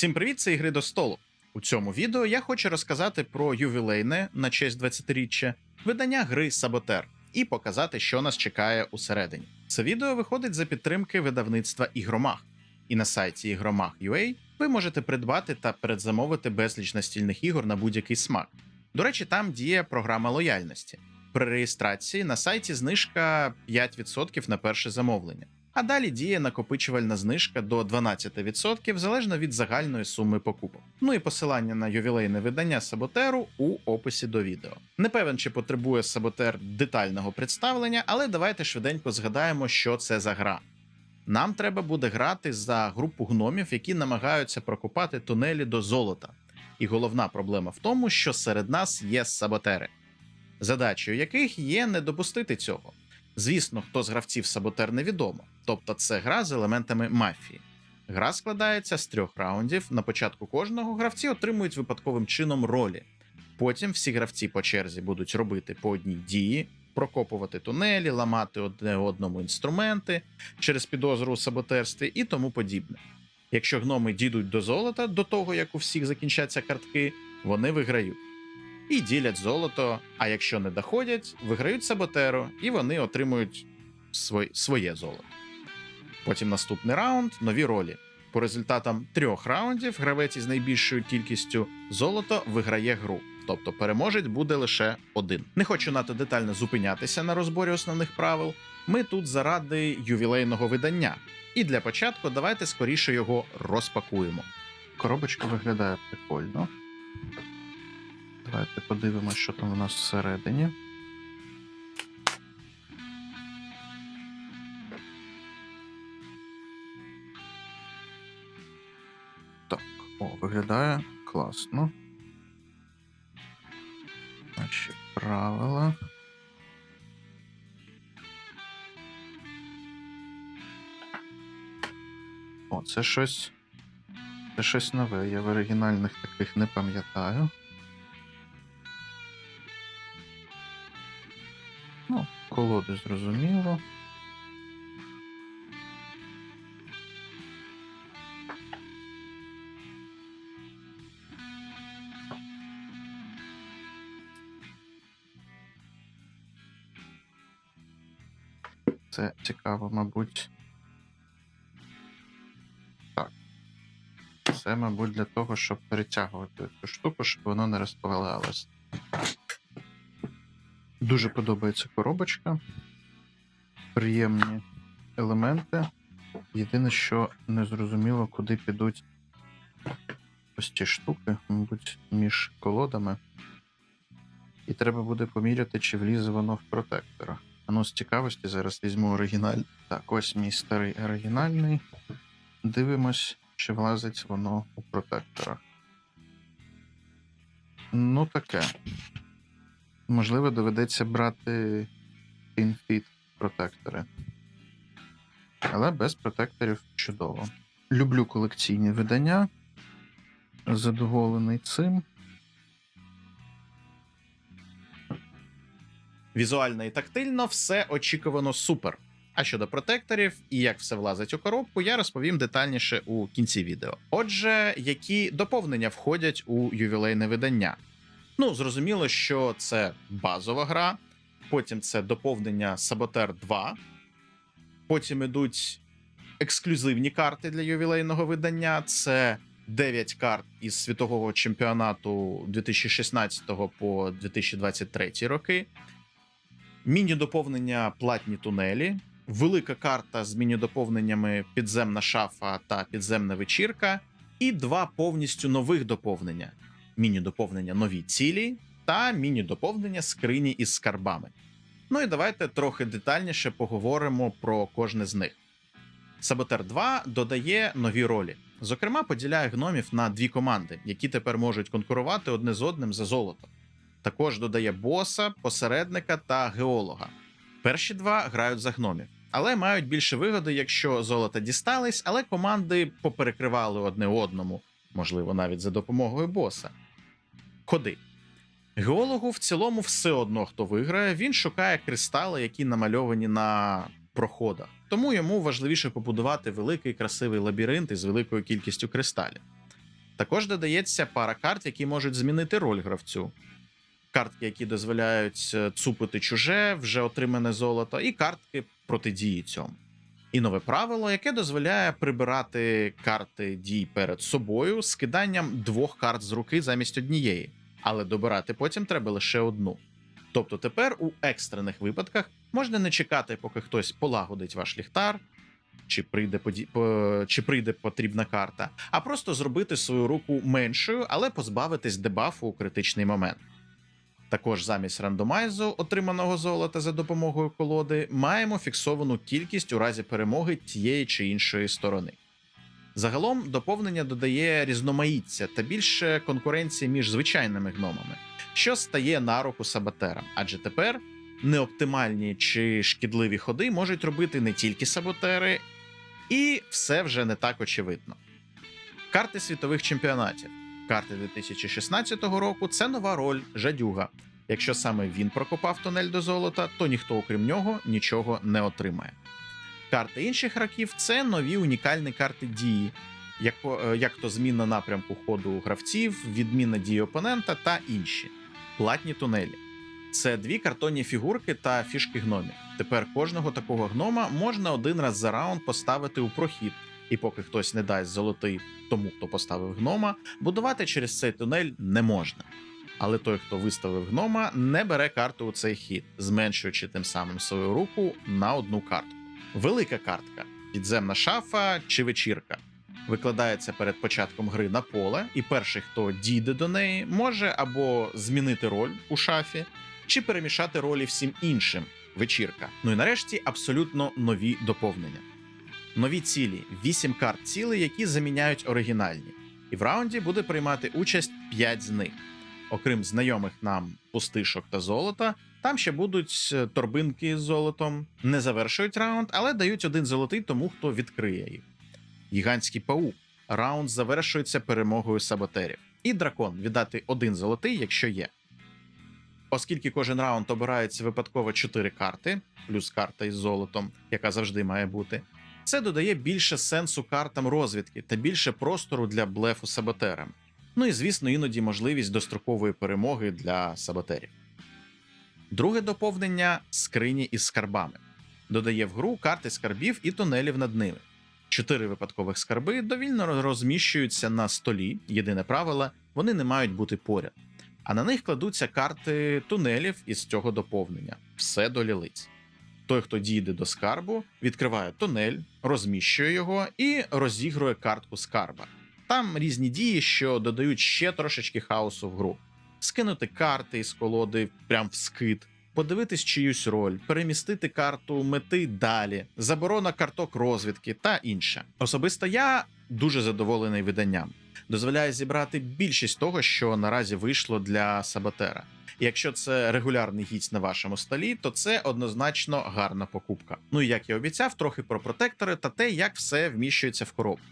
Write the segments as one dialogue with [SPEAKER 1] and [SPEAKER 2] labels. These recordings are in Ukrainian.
[SPEAKER 1] Всім привіт, це ігри до столу. У цьому відео я хочу розказати про ювілейне на честь 20-річчя видання гри Саботер і показати, що нас чекає усередині. Це відео виходить за підтримки видавництва Ігромах. І на сайті ігромах.ua ви можете придбати та передзамовити безліч настільних ігор на будь-який смак. До речі, там діє програма лояльності. При реєстрації на сайті знижка 5% на перше замовлення. А далі діє накопичувальна знижка до 12% залежно від загальної суми покупок. Ну і посилання на ювілейне видання Саботеру у описі до відео. Не певен, чи потребує Саботер детального представлення, але давайте швиденько згадаємо, що це за гра. Нам треба буде грати за групу гномів, які намагаються прокопати тунелі до золота. І головна проблема в тому, що серед нас є саботери, задачею яких є не допустити цього. Звісно, хто з гравців саботер невідомо, тобто це гра з елементами мафії. Гра складається з трьох раундів. На початку кожного гравці отримують випадковим чином ролі. Потім всі гравці по черзі будуть робити по одній дії, прокопувати тунелі, ламати одне одному інструменти через підозру у саботерстві і тому подібне. Якщо гноми дійдуть до золота до того, як у всіх закінчаться картки, вони виграють і ділять золото. А якщо не доходять, виграють саботеру, і вони отримують своє золото. Потім наступний раунд нові ролі. По результатам трьох раундів гравець із найбільшою кількістю золота виграє гру. Тобто переможець буде лише один. Не хочу надто детально зупинятися на розборі основних правил. Ми тут заради ювілейного видання. І для початку давайте скоріше його розпакуємо. Коробочка виглядає прикольно. Давайте подивимося, що там у нас всередині. О, виглядає класно. Наші правила. О, це щось. Це щось нове. Я в оригінальних таких не пам'ятаю. Ну, колоди зрозуміло. Це цікаво, мабуть. Так. Це, мабуть, для того, щоб перетягувати цю штуку, щоб воно не розповалялось. Дуже подобається коробочка. Приємні елементи. Єдине, що не зрозуміло, куди підуть ось ці штуки, мабуть, між колодами. І треба буде поміряти, чи влізе воно в протектора. Ну, з цікавості зараз візьму оригіналь. Так, ось мій старий оригінальний. Дивимось, чи влазить воно у протектора. Ну, таке. Можливо, доведеться брати інфіт протектори. Але без протекторів чудово. Люблю колекційні видання. Задоволений цим. Візуально і тактильно все очікувано супер. А щодо протекторів і як все влазить у коробку, я розповім детальніше у кінці відео. Отже, які доповнення входять у ювілейне видання? Ну, зрозуміло, що це базова гра, потім це доповнення Saboteur 2, потім ідуть ексклюзивні карти для ювілейного видання. Це 9 карт із світового чемпіонату 2016 по 2023 роки. Міні-доповнення платні тунелі, велика карта з міні-доповненнями підземна шафа та підземна вечірка, і два повністю нових доповнення: міні-доповнення нові цілі та міні-доповнення скрині із скарбами. Ну і давайте трохи детальніше поговоримо про кожне з них. Саботер 2 додає нові ролі. Зокрема, поділяє гномів на дві команди, які тепер можуть конкурувати одне з одним за золото. Також додає боса, посередника та геолога. Перші два грають за гномів, але мають більше вигоди, якщо золота дістались, але команди поперекривали одне одному, можливо, навіть за допомогою боса. Ходи. Геологу в цілому все одно, хто виграє, він шукає кристали, які намальовані на проходах. Тому йому важливіше побудувати великий красивий лабіринт із великою кількістю кристалів. Також додається пара карт, які можуть змінити роль гравцю. Картки, які дозволяють е, цупити чуже, вже отримане золото, і картки протидії цьому. І нове правило, яке дозволяє прибирати карти дій перед собою з киданням двох карт з руки замість однієї, але добирати потім треба лише одну. Тобто тепер у екстрених випадках можна не чекати, поки хтось полагодить ваш ліхтар, чи прийде поді... по... чи прийде потрібна карта, а просто зробити свою руку меншою, але позбавитись дебафу у критичний момент. Також замість рандомайзу, отриманого золота за допомогою колоди, маємо фіксовану кількість у разі перемоги тієї чи іншої сторони. Загалом доповнення додає різноманіття та більше конкуренції між звичайними гномами, що стає на руку саботерам, адже тепер неоптимальні чи шкідливі ходи можуть робити не тільки саботери, і все вже не так очевидно. Карти світових чемпіонатів. Карти 2016 року це нова роль жадюга. Якщо саме він прокопав тунель до золота, то ніхто, окрім нього, нічого не отримає. Карти інших років це нові унікальні карти дії, як, е, як то зміна напрямку ходу гравців, відміна дії опонента та інші. Платні тунелі. Це дві картонні фігурки та фішки гномів. Тепер кожного такого гнома можна один раз за раунд поставити у прохід, і поки хтось не дасть золотий тому, хто поставив гнома, будувати через цей тунель не можна. Але той, хто виставив гнома, не бере карту у цей хід, зменшуючи тим самим свою руку на одну картку. Велика картка підземна шафа чи вечірка. Викладається перед початком гри на поле, і перший, хто дійде до неї, може або змінити роль у шафі, чи перемішати ролі всім іншим вечірка. Ну і нарешті абсолютно нові доповнення. Нові цілі 8 карт цілей, які заміняють оригінальні, і в раунді буде приймати участь 5 з них. Окрім знайомих нам пустишок та золота, там ще будуть е, торбинки з золотом, не завершують раунд, але дають один золотий тому, хто відкриє їх. Гігантський паук. Раунд завершується перемогою саботерів. І дракон віддати один золотий, якщо є. Оскільки кожен раунд обирається випадково 4 карти, плюс карта із золотом, яка завжди має бути, це додає більше сенсу картам розвідки та більше простору для блефу саботерам. Ну і звісно, іноді можливість дострокової перемоги для саботерів. Друге доповнення скрині із скарбами. Додає в гру карти скарбів і тунелів над ними. Чотири випадкових скарби довільно розміщуються на столі. Єдине правило, вони не мають бути поряд. А на них кладуться карти тунелів із цього доповнення. Все до лілиць. Той, хто дійде до скарбу, відкриває тунель, розміщує його і розігрує картку скарба. Там різні дії, що додають ще трошечки хаосу в гру. Скинути карти із колоди прям в скид, подивитись чиюсь роль, перемістити карту мети далі, заборона карток розвідки та інше. Особисто я дуже задоволений виданням. Дозволяє зібрати більшість того, що наразі вийшло для саботера. Якщо це регулярний гість на вашому столі, то це однозначно гарна покупка. Ну і як я обіцяв, трохи про протектори та те, як все вміщується в коробку.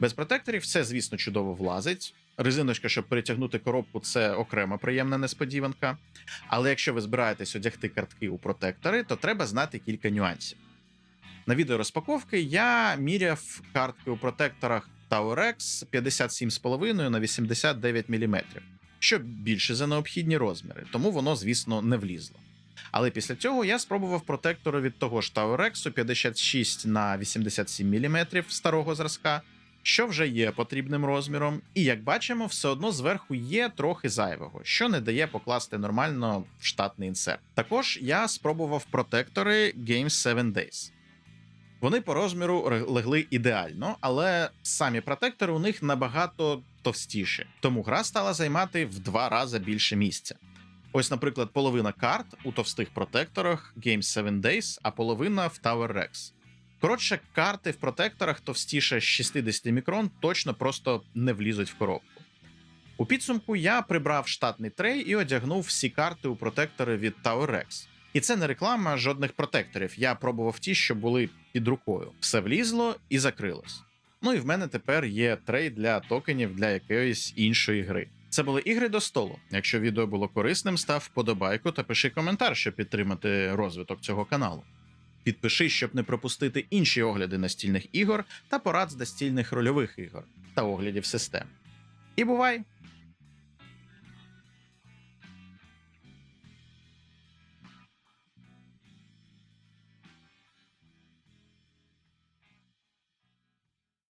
[SPEAKER 1] Без протекторів все, звісно, чудово влазить. Резиночка, щоб перетягнути коробку, це окрема приємна несподіванка. Але якщо ви збираєтесь одягти картки у протектори, то треба знати кілька нюансів. На відео розпаковки я міряв картки у протекторах TowerX 57,5 на 89 мм, що більше за необхідні розміри, тому воно, звісно, не влізло. Але після цього я спробував протектори від того ж TowerX 56 на 87 мм старого зразка, що вже є потрібним розміром, і як бачимо, все одно зверху є трохи зайвого, що не дає покласти нормально в штатний інсерт. Також я спробував протектори Games 7 Days. Вони по розміру легли ідеально, але самі протектори у них набагато товстіші, тому гра стала займати в два рази більше місця. Ось, наприклад, половина карт у товстих протекторах Games 7 Days, а половина в Tower Rex. Коротше, карти в протекторах товстіше 60 мікрон точно просто не влізуть в коробку. У підсумку я прибрав штатний трей і одягнув всі карти у протектори від Tower Rex. І це не реклама жодних протекторів. Я пробував ті, що були під рукою. Все влізло і закрилось. Ну і в мене тепер є трей для токенів для якоїсь іншої гри. Це були ігри до столу. Якщо відео було корисним, став вподобайку та пиши коментар, щоб підтримати розвиток цього каналу. Підпишись, щоб не пропустити інші огляди настільних ігор та порад з настільних рольових ігор та оглядів систем. І бувай!